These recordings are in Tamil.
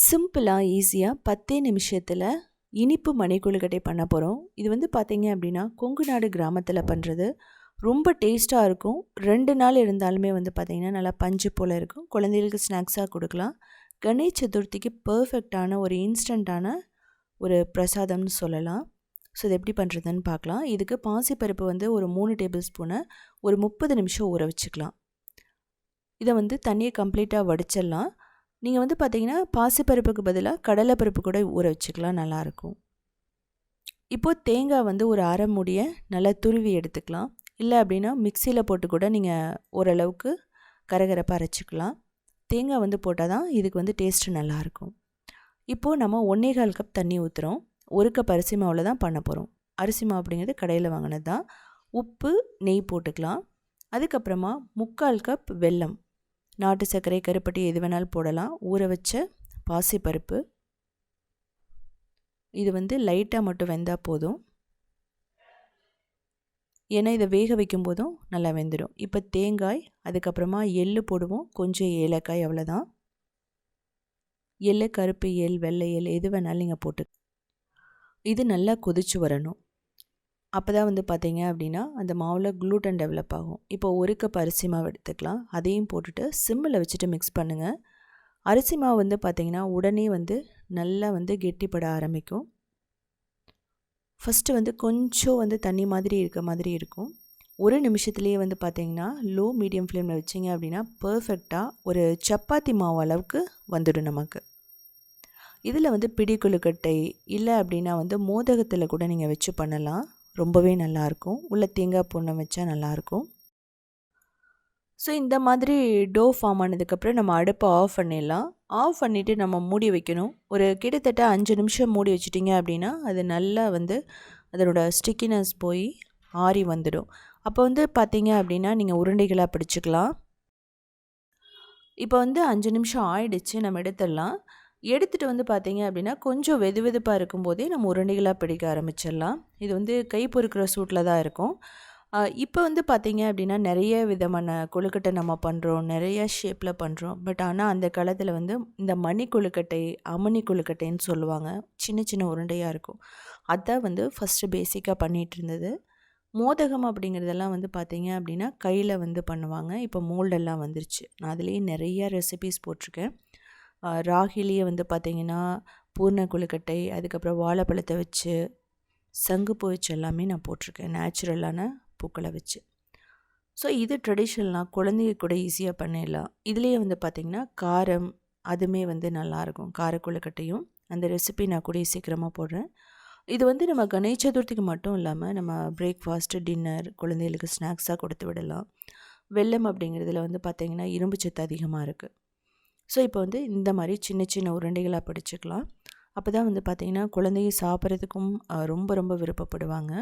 சிம்பிளாக ஈஸியாக பத்தே நிமிஷத்தில் இனிப்பு மணிக்குழுக்கட்டை பண்ண போகிறோம் இது வந்து பார்த்தீங்க அப்படின்னா கொங்கு நாடு கிராமத்தில் பண்ணுறது ரொம்ப டேஸ்ட்டாக இருக்கும். ரெண்டு நாள் இருந்தாலுமே வந்து பார்த்திங்கன்னா நல்லா பஞ்சு போல் இருக்கும். குழந்தைகளுக்கு ஸ்நாக்ஸாக கொடுக்கலாம். கணேஷ் சதுர்த்திக்கு பர்ஃபெக்டான ஒரு இன்ஸ்டண்ட்டான ஒரு பிரசாதம்னு சொல்லலாம். ஸோ இது எப்படி பண்ணுறதுன்னு பார்க்கலாம் இதுக்கு பாசிப்பருப்பு வந்து ஒரு மூணு டேபிள் ஸ்பூனை ஒரு முப்பது நிமிஷம் ஊற வச்சுக்கலாம். இதை வந்து தண்ணியை கம்ப்ளீட்டாக வடிச்சிடலாம். நீங்கள் வந்து பார்த்தீங்கன்னா பாசிப்பருப்புக்கு பதிலாக கடலைப்பருப்பு கூட ஊற வச்சுக்கலாம் நல்லாயிருக்கும். இப்போது தேங்காய் வந்து ஒரு அரை முடியை நல்லா துருவி எடுத்துக்கலாம். இல்லை அப்படின்னா மிக்சியில் போட்டு கூட நீங்கள் ஓரளவுக்கு கரகரப்பாக அரைச்சிக்கலாம். தேங்காய் வந்து போட்டால் தான் இதுக்கு வந்து டேஸ்ட்டு நல்லாயிருக்கும். இப்போது நம்ம ஒன்றே கால் கப் தண்ணி ஊற்றுறோம் ஒரு கப் அரிசி மாவில் தான் பண்ண போகிறோம் அரிசி மாவு அப்படிங்கிறது கடையில் வாங்கினது தான். உப்பு நெய் போட்டுக்கலாம். அதுக்கப்புறமா முக்கால் கப் வெல்லம். நாட்டு சர்க்கரை கருப்பட்டி எது வேணாலும் போடலாம். ஊற வச்ச பாசிப்பருப்பு. இது வந்து லைட்டாக மட்டும் வெந்தால் போதும். ஏன்னா இதை வேக வைக்கும் போதும் நல்லா வெந்துடும் இப்போ தேங்காய் அதுக்கப்புறமா எள் போடுவோம். கொஞ்சம் ஏலக்காய் அவ்வளோதான் எள் கருப்பு எள் வெள்ளை எள் எது வேணாலும் நீங்கள் போட்டு இது நல்லா கொதிச்சு வரணும். அப்போ தான் வந்து பார்த்தீங்க அப்படின்னா அந்த மாவில் க்ளூட்டன் டெவலப் ஆகும். இப்போ ஒரு கப் அரிசி மாவு எடுத்துக்கலாம். அதையும் போட்டுட்டு சிம்மில் வச்சுட்டு மிக்ஸ் பண்ணுங்கள் அரிசி மாவு வந்து பார்த்திங்கன்னா உடனே வந்து நல்லா வந்து கெட்டிப்பட ஆரம்பிக்கும். ஃபஸ்ட்டு வந்து கொஞ்சம் வந்து தண்ணி மாதிரி இருக்க மாதிரி இருக்கும். ஒரு நிமிஷத்துலேயே வந்து பார்த்திங்கன்னா லோ மீடியம் ஃப்ளேமில் வச்சிங்க அப்படின்னா பர்ஃபெக்டாக ஒரு சப்பாத்தி மாவு அளவுக்கு வந்துடும் நமக்கு. இதில் வந்து பிடி கொழுக்கட்டை இல்லை அப்படின்னா வந்து மோதகத்தில் கூட நீங்கள் வச்சு பண்ணலாம். ரொம்பவே நல்லாயிருக்கும். உள்ளே தேங்காய் பூர்ணம் வச்சா நல்லாயிருக்கும். ஸோ இந்த மாதிரி டோ ஃபார்ம் ஆனதுக்கப்புறம் நம்ம அடுப்பை ஆஃப் பண்ணிடலாம். ஆஃப் பண்ணிவிட்டு நம்ம மூடி வைக்கணும். ஒரு கிட்டத்தட்ட அஞ்சு நிமிஷம் மூடி வச்சிட்டிங்க அப்படின்னா அது நல்லா வந்து அதனோட ஸ்டிக்கினஸ் போய் ஆறி வந்துடும். அப்போ வந்து பார்த்தீங்க அப்படின்னா நீங்கள் உருண்டைகளாக பிடிச்சிக்கலாம். இப்போ வந்து அஞ்சு நிமிஷம் ஆயிடுச்சு. நம்ம எடுத்துடலாம். எடுத்துகிட்டு வந்து பார்த்தீங்க அப்படின்னா கொஞ்சம் வெது வெதுப்பாக இருக்கும்போதே நம்ம உருண்டைகளாக பிடிக்க ஆரம்பிச்சிடலாம். இது வந்து கை பொறுக்கிற சூட்டில் தான் இருக்கும். இப்போ வந்து பார்த்திங்க அப்படின்னா நிறைய விதமான கொழுக்கட்டை நம்ம பண்ணுறோம் நிறைய ஷேப்பில் பண்ணுறோம் பட் ஆனால் அந்த காலத்தில் வந்து இந்த மணி கொழுக்கட்டை அமணி கொழுக்கட்டைன்னு சொல்லுவாங்க. சின்ன சின்ன உருண்டையாக இருக்கும். அதான் வந்து ஃபஸ்ட்டு பேசிக்காக பண்ணிகிட்டு இருந்தது. மோதகம் அப்படிங்கிறதெல்லாம் வந்து பார்த்திங்க அப்படின்னா கையில் வந்து பண்ணுவாங்க. இப்போ மோல்டெல்லாம் வந்துருச்சு. நான் அதுலேயே நிறையா ரெசிபீஸ் போட்டிருக்கேன். ராகிலேயே வந்து பார்த்திங்கன்னா பூர்ண கொழுக்கட்டை அதுக்கப்புறம் வாழைப்பழத்தை வச்சு சங்குப்பூ வச்சு எல்லாமே நான் போட்டிருக்கேன். நேச்சுரலான பூக்களை வச்சு. ஸோ இது ட்ரெடிஷ்னல்னால் குழந்தைங்க கூட ஈஸியாக பண்ணிடலாம். இதுலேயே வந்து பார்த்திங்கன்னா காரம் அதுவுமே வந்து நல்லாயிருக்கும். கார கொழுக்கட்டையும் அந்த ரெசிபி நான் கூட சீக்கிரமாக போடுறேன். இது வந்து நம்ம கணேஷ் சதுர்த்திக்கு மட்டும் இல்லாமல் நம்ம பிரேக்ஃபாஸ்ட்டு டின்னர் குழந்தைகளுக்கு ஸ்நாக்ஸாக கொடுத்து விடலாம். வெள்ளம் அப்படிங்கிறதுல வந்து பார்த்திங்கன்னா இரும்பு சத்து அதிகமாக இருக்குது ஸோ இப்போ வந்து இந்த மாதிரி சின்ன சின்ன உருண்டைகளாக பிடிச்சிக்கலாம். அப்போ தான் வந்து பார்த்திங்கன்னா குழந்தைங்க சாப்பிட்றதுக்கும் ரொம்ப ரொம்ப விருப்பப்படுவாங்க.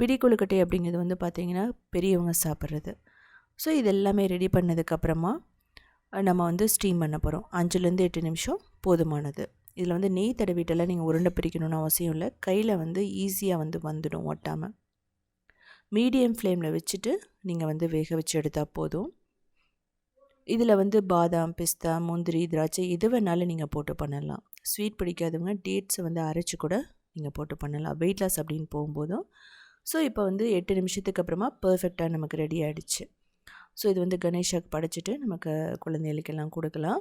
பிடி கொழுக்கட்டை அப்படிங்கிறது வந்து பார்த்திங்கன்னா பெரியவங்க சாப்பிட்றது. ஸோ இது எல்லாமே ரெடி பண்ணதுக்கப்புறமா நம்ம வந்து ஸ்டீம் பண்ண போகிறோம் அஞ்சுலேருந்து எட்டு நிமிஷம் போதுமானது. இதில் வந்து நெய் தடவிட்டெல்லாம் நீங்கள் உருண்டை பிரிக்கணும்னு அவசியம் இல்லை. கையில் வந்து ஈஸியாக வந்து வந்துடும் ஒட்டாமல் மீடியம் ஃப்ளேமில் வச்சுட்டு நீங்கள் வந்து வேக வச்சு எடுத்தால் போதும். இதில் வந்து பாதாம் பிஸ்தா முந்திரி திராட்சை எது வேணாலும் நீங்கள் போட்டு பண்ணலாம். ஸ்வீட் பிடிக்காதவங்க டேட்ஸை வந்து அரைச்சி கூட நீங்கள் போட்டு பண்ணலாம். வெயிட் லாஸ் அப்படின்னு போகும்போதும் ஸோ இப்போ வந்து எட்டு நிமிஷத்துக்கு அப்புறமா பர்ஃபெக்டாக நமக்கு ரெடி ஆகிடுச்சு ஸோ இது வந்து கணேஷாக்கு படைச்சிட்டு நமக்கு குழந்தைகளுக்கெல்லாம் கொடுக்கலாம்.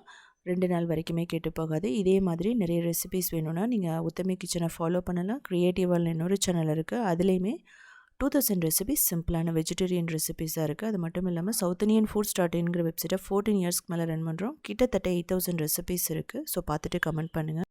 ரெண்டு நாள் வரைக்குமே கேட்டு போகாது. இதே மாதிரி நிறைய ரெசிபிஸ் வேணும்னா நீங்கள் உத்தமி கிச்சனை ஃபாலோ பண்ணலாம். க்ரியேட்டிவால் இன்னொரு சேனல் இருக்குது அதுலேயுமே டூ தௌசண்ட் ரெசிபிஸ் சிம்பிளான வெஜிடேரியன் ரெசிபிஸாக இருக்குது அது மட்டும் இல்லாமல் சவுத் இந்தியன் ஃபுட் ஸ்டார்ட் இன்கிற வெப்சைட்டை ஃபோர்டீன் இயர்ஸ்க்கு மேலே ரன் பண்ணுறோம் கிட்டத்தட்ட எயிட் தௌசண்ட் ரெசிபிஸ் இருக்குது ஸோ பார்த்துட்டு கமெண்ட் பண்ணுங்கள்